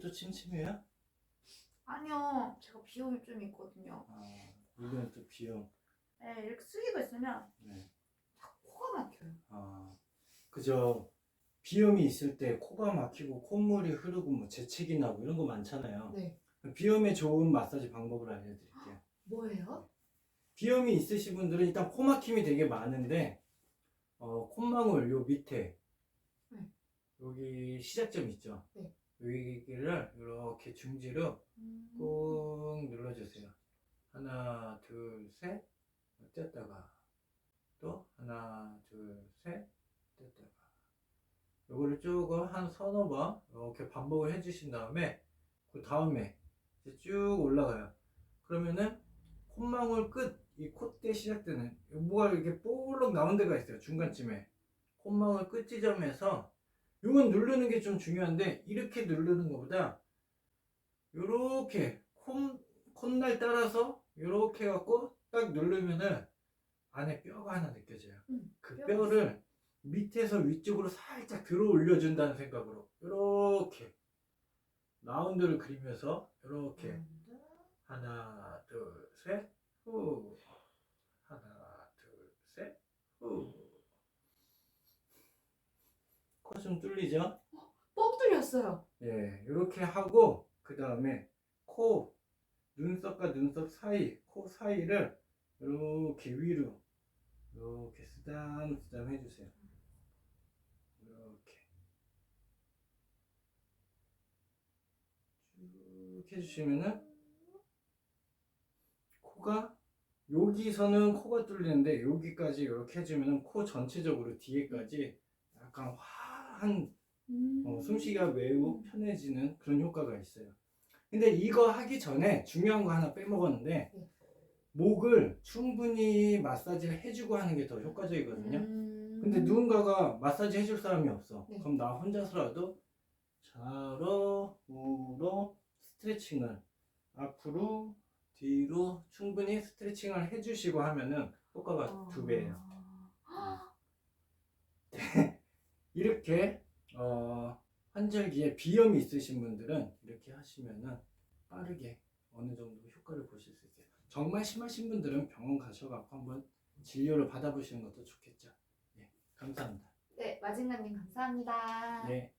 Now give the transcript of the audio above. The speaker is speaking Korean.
또 침침해요? 아니요, 제가 비염이 좀 있거든요. 아, 물론 또 비염. 네, 이렇게 쓰기가 있으면 네. 코가 막혀요. 아, 그죠. 비염이 있을 때 코가 막히고 콧물이 흐르고 뭐 재채기 나고 이런 거 많잖아요. 네. 비염에 좋은 마사지 방법을 알려드릴게요. 뭐예요? 비염이 있으신 분들은 일단 코 막힘이 되게 많은데 어, 콧망울 요 밑에 네. 여기 시작점 있죠. 네. 여기를 이렇게 중지로 음. 꾹 눌러주세요. 하나, 둘, 셋. 뗐다가 또 하나, 둘, 셋. 뗐다가 요거를 조금 한 서너 번 이렇게 반복을 해주신 다음에 그 다음에 이제 쭉 올라가요. 그러면은 콧망울 끝, 이 콧대 시작되는 뭐가 이렇게 볼록 나온 데가 있어요. 중간쯤에 콧망울 끝 지점에서 이건 누르는 게 좀 중요한데 이렇게 누르는 것보다 요렇게 콧, 콧날 따라서 요렇게 해갖고 딱 누르면은 안에 뼈가 하나 느껴져요. 음, 그 뼈를 밑에서 위쪽으로 살짝 들어 올려준다는 생각으로 요렇게 라운드를 그리면서 요렇게 음. 하나 둘셋후 하나 둘셋후 코 좀 뚫리죠? 뻑 뚫렸어요. 예, 이렇게 하고 그 다음에 코 눈썹과 눈썹 사이 코 사이를 이렇게 위로 이렇게 쓰담 쓰담 해주세요. 이렇게 쭉 해주시면은 코가 여기서는 코가 뚫리는데 여기까지 이렇게 해주면은 코 전체적으로 뒤에까지 약간 화 한 음. 어, 숨쉬기가 매우 편해지는 그런 효과가 있어요. 근데 이거 하기 전에 중요한 거 하나 빼먹었는데 네. 목을 충분히 마사지를 해주고 하는 게 더 효과적이거든요. 음. 근데 누군가가 마사지 해줄 사람이 없어. 네. 그럼 나 혼자서라도 좌로 우로 스트레칭을 앞으로 뒤로 충분히 스트레칭을 해주시고 하면은 효과가 두 배예요. 아. 이렇게 어, 환절기에 비염이 있으신 분들은 이렇게 하시면은 빠르게 어느 정도 효과를 보실 수 있어요. 정말 심하신 분들은 병원 가셔갖고 한번 진료를 받아보시는 것도 좋겠죠. 예, 감사합니다. 네, 마징가님 감사합니다. 네.